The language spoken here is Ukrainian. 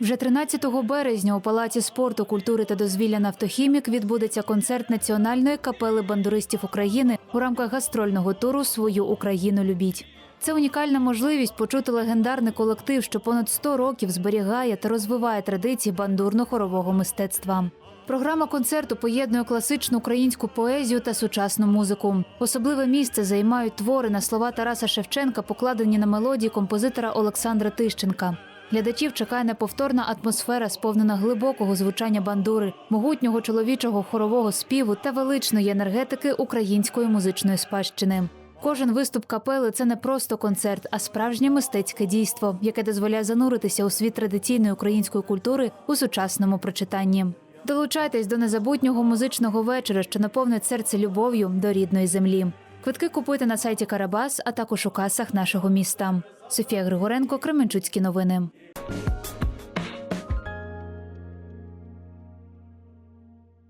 Вже 13 березня у Палаці спорту, культури та дозвілля «Нафтохімік» відбудеться концерт національної капели бандуристів України у рамках гастрольного туру Свою Україну любіть. Це унікальна можливість почути легендарний колектив, що понад 100 років зберігає та розвиває традиції бандурно-хорового мистецтва. Програма концерту поєднує класичну українську поезію та сучасну музику. Особливе місце займають твори на слова Тараса Шевченка, покладені на мелодії композитора Олександра Тищенка. Глядачів чекає неповторна атмосфера, сповнена глибокого звучання бандури, могутнього чоловічого хорового співу та величної енергетики української музичної спадщини. Кожен виступ капели це не просто концерт, а справжнє мистецьке дійство, яке дозволяє зануритися у світ традиційної української культури у сучасному прочитанні. Долучайтесь до незабутнього музичного вечора, що наповнить серце любов'ю до рідної землі. Квитки купуйте на сайті Карабас, а також у касах нашого міста. Софія Григоренко, Кременчуцькі новини.